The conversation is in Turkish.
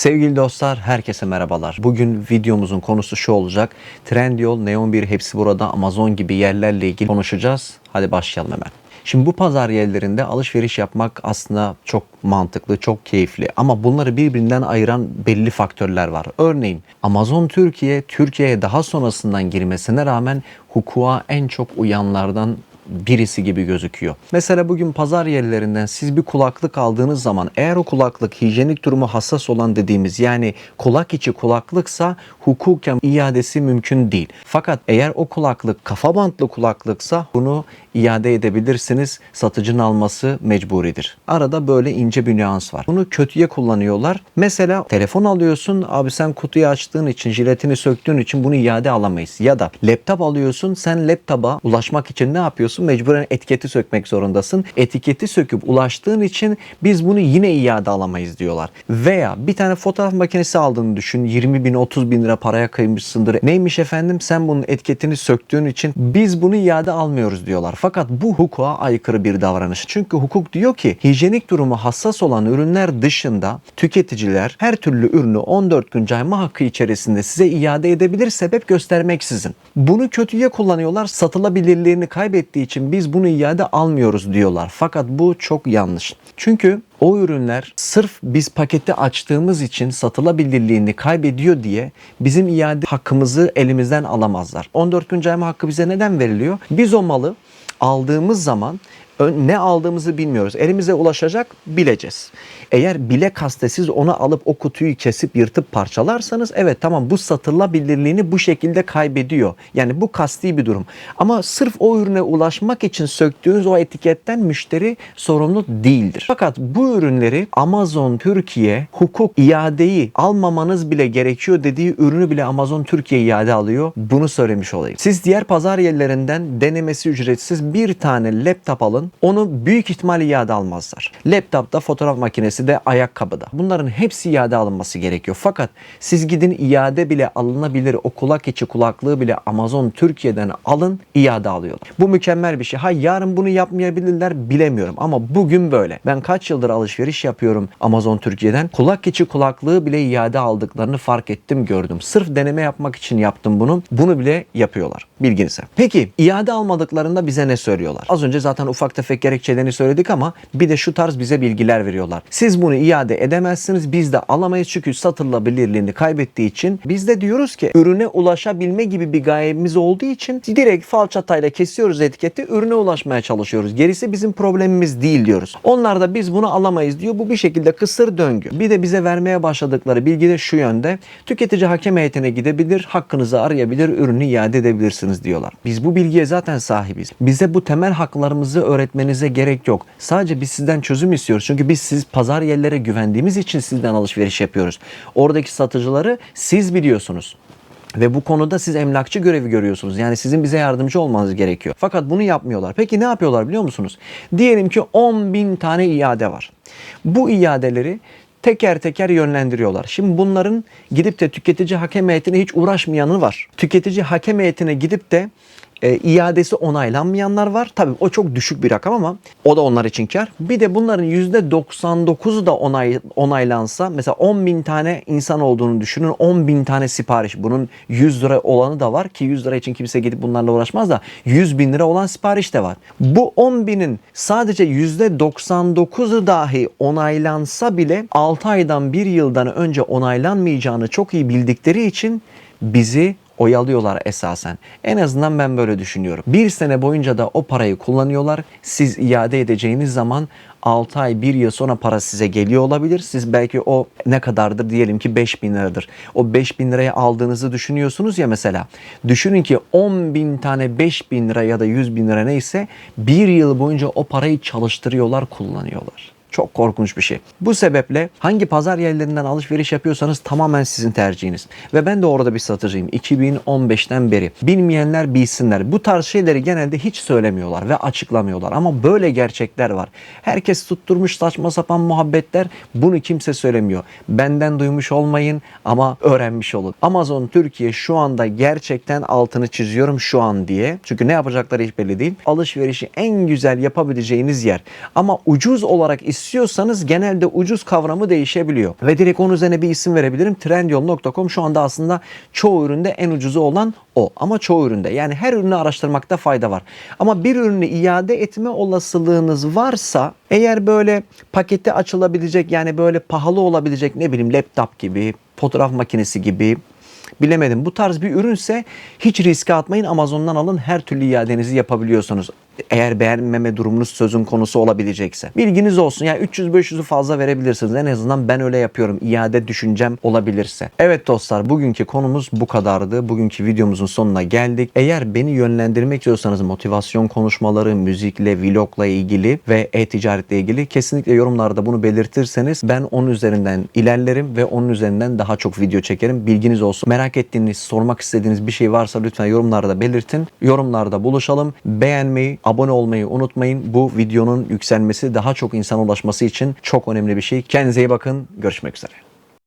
Sevgili dostlar, herkese merhabalar. Bugün videomuzun konusu şu olacak. Trendyol, Neon 1 hepsi burada Amazon gibi yerlerle ilgili konuşacağız. Hadi başlayalım hemen. Şimdi bu pazar yerlerinde alışveriş yapmak aslında çok mantıklı, çok keyifli. Ama bunları birbirinden ayıran belli faktörler var. Örneğin Amazon Türkiye, Türkiye'ye daha sonrasından girmesine rağmen hukuka en çok uyanlardan birisi gibi gözüküyor. Mesela bugün pazar yerlerinden siz bir kulaklık aldığınız zaman eğer o kulaklık hijyenik durumu hassas olan dediğimiz yani kulak içi kulaklıksa hukuken iadesi mümkün değil. Fakat eğer o kulaklık kafa bantlı kulaklıksa bunu iade edebilirsiniz. Satıcının alması mecburidir. Arada böyle ince bir nüans var. Bunu kötüye kullanıyorlar. Mesela telefon alıyorsun abi sen kutuyu açtığın için jiletini söktüğün için bunu iade alamayız. Ya da laptop alıyorsun sen laptopa ulaşmak için ne yapıyorsun? Mecburen etiketi sökmek zorundasın. Etiketi söküp ulaştığın için biz bunu yine iade alamayız diyorlar. Veya bir tane fotoğraf makinesi aldığını düşün. 20 bin 30 bin lira paraya kıymışsındır. Neymiş efendim sen bunun etiketini söktüğün için biz bunu iade almıyoruz diyorlar. Fakat bu hukuka aykırı bir davranış. Çünkü hukuk diyor ki hijyenik durumu hassas olan ürünler dışında tüketiciler her türlü ürünü 14 gün cayma hakkı içerisinde size iade edebilir sebep göstermeksizin. Bunu kötüye kullanıyorlar. Satılabilirliğini kaybettiği için biz bunu iade almıyoruz diyorlar. Fakat bu çok yanlış. Çünkü o ürünler sırf biz paketi açtığımız için satılabilirliğini kaybediyor diye bizim iade hakkımızı elimizden alamazlar. 14 gün cayma hakkı bize neden veriliyor? Biz o malı aldığımız zaman ne aldığımızı bilmiyoruz. Elimize ulaşacak bileceğiz. Eğer bile kastesiz onu alıp o kutuyu kesip yırtıp parçalarsanız evet tamam bu satılabilirliğini bu şekilde kaybediyor. Yani bu kasti bir durum. Ama sırf o ürüne ulaşmak için söktüğünüz o etiketten müşteri sorumlu değildir. Fakat bu ürünleri Amazon Türkiye hukuk iadeyi almamanız bile gerekiyor dediği ürünü bile Amazon Türkiye iade alıyor. Bunu söylemiş olayım. Siz diğer pazar yerlerinden denemesi ücretsiz bir tane laptop alın. Onu büyük ihtimal iade almazlar. Laptopta fotoğraf makinesi de ayakkabıda. Bunların hepsi iade alınması gerekiyor. Fakat siz gidin iade bile alınabilir o kulak içi kulaklığı bile Amazon Türkiye'den alın iade alıyorlar. Bu mükemmel bir şey. Ha yarın bunu yapmayabilirler bilemiyorum ama bugün böyle. Ben kaç yıldır alışveriş yapıyorum Amazon Türkiye'den. Kulak içi kulaklığı bile iade aldıklarını fark ettim gördüm. Sırf deneme yapmak için yaptım bunu. Bunu bile yapıyorlar. Bilginize. Peki iade almadıklarında bize ne söylüyorlar? Az önce zaten ufak tefek gerekçelerini söyledik ama bir de şu tarz bize bilgiler veriyorlar. Siz bunu iade edemezsiniz. Biz de alamayız çünkü satılabilirliğini kaybettiği için. Biz de diyoruz ki ürüne ulaşabilme gibi bir gayemiz olduğu için direkt falçatayla kesiyoruz etiketi ürüne ulaşmaya çalışıyoruz. Gerisi bizim problemimiz değil diyoruz. Onlar da biz bunu alamayız diyor. Bu bir şekilde kısır döngü. Bir de bize vermeye başladıkları bilgi de şu yönde. Tüketici hakem heyetine gidebilir, hakkınızı arayabilir, ürünü iade edebilirsiniz diyorlar. Biz bu bilgiye zaten sahibiz. Bize bu temel haklarımızı öğretmenize gerek yok. Sadece biz sizden çözüm istiyoruz. Çünkü biz siz pazar yerlere güvendiğimiz için sizden alışveriş yapıyoruz. Oradaki satıcıları siz biliyorsunuz. Ve bu konuda siz emlakçı görevi görüyorsunuz. Yani sizin bize yardımcı olmanız gerekiyor. Fakat bunu yapmıyorlar. Peki ne yapıyorlar biliyor musunuz? Diyelim ki 10 bin tane iade var. Bu iadeleri teker teker yönlendiriyorlar. Şimdi bunların gidip de tüketici hakem heyetine hiç uğraşmayanı var. Tüketici hakem heyetine gidip de e, iadesi onaylanmayanlar var. Tabii o çok düşük bir rakam ama o da onlar için kar. Bir de bunların %99'u da onay, onaylansa mesela 10 bin tane insan olduğunu düşünün. 10 bin tane sipariş. Bunun 100 lira olanı da var ki 100 lira için kimse gidip bunlarla uğraşmaz da 100 bin lira olan sipariş de var. Bu 10 binin sadece %99'u dahi onaylansa bile 6 aydan 1 yıldan önce onaylanmayacağını çok iyi bildikleri için bizi oyalıyorlar esasen. En azından ben böyle düşünüyorum. Bir sene boyunca da o parayı kullanıyorlar. Siz iade edeceğiniz zaman 6 ay 1 yıl sonra para size geliyor olabilir. Siz belki o ne kadardır diyelim ki 5 bin liradır. O 5 bin liraya aldığınızı düşünüyorsunuz ya mesela. Düşünün ki 10 bin tane 5 bin lira ya da 100 bin lira neyse bir yıl boyunca o parayı çalıştırıyorlar kullanıyorlar. Çok korkunç bir şey. Bu sebeple hangi pazar yerlerinden alışveriş yapıyorsanız tamamen sizin tercihiniz. Ve ben de orada bir satıcıyım. 2015'ten beri. Bilmeyenler bilsinler. Bu tarz şeyleri genelde hiç söylemiyorlar ve açıklamıyorlar. Ama böyle gerçekler var. Herkes tutturmuş saçma sapan muhabbetler. Bunu kimse söylemiyor. Benden duymuş olmayın ama öğrenmiş olun. Amazon Türkiye şu anda gerçekten altını çiziyorum şu an diye. Çünkü ne yapacakları hiç belli değil. Alışverişi en güzel yapabileceğiniz yer. Ama ucuz olarak istiyorsanız genelde ucuz kavramı değişebiliyor. Ve direkt onun üzerine bir isim verebilirim. Trendyol.com şu anda aslında çoğu üründe en ucuzu olan o. Ama çoğu üründe. Yani her ürünü araştırmakta fayda var. Ama bir ürünü iade etme olasılığınız varsa eğer böyle paketi açılabilecek yani böyle pahalı olabilecek ne bileyim laptop gibi, fotoğraf makinesi gibi bilemedim. Bu tarz bir ürünse hiç riske atmayın. Amazon'dan alın. Her türlü iadenizi yapabiliyorsunuz. Eğer beğenmeme durumunuz sözün konusu olabilecekse. Bilginiz olsun. Yani 300-500'ü fazla verebilirsiniz. En azından ben öyle yapıyorum. İade düşüncem olabilirse. Evet dostlar bugünkü konumuz bu kadardı. Bugünkü videomuzun sonuna geldik. Eğer beni yönlendirmek istiyorsanız motivasyon konuşmaları, müzikle, vlogla ilgili ve e-ticaretle ilgili kesinlikle yorumlarda bunu belirtirseniz ben onun üzerinden ilerlerim ve onun üzerinden daha çok video çekerim. Bilginiz olsun. Merak ettiğiniz, sormak istediğiniz bir şey varsa lütfen yorumlarda belirtin. Yorumlarda buluşalım. Beğenmeyi, abone olmayı unutmayın. Bu videonun yükselmesi, daha çok insana ulaşması için çok önemli bir şey. Kendinize iyi bakın. Görüşmek üzere.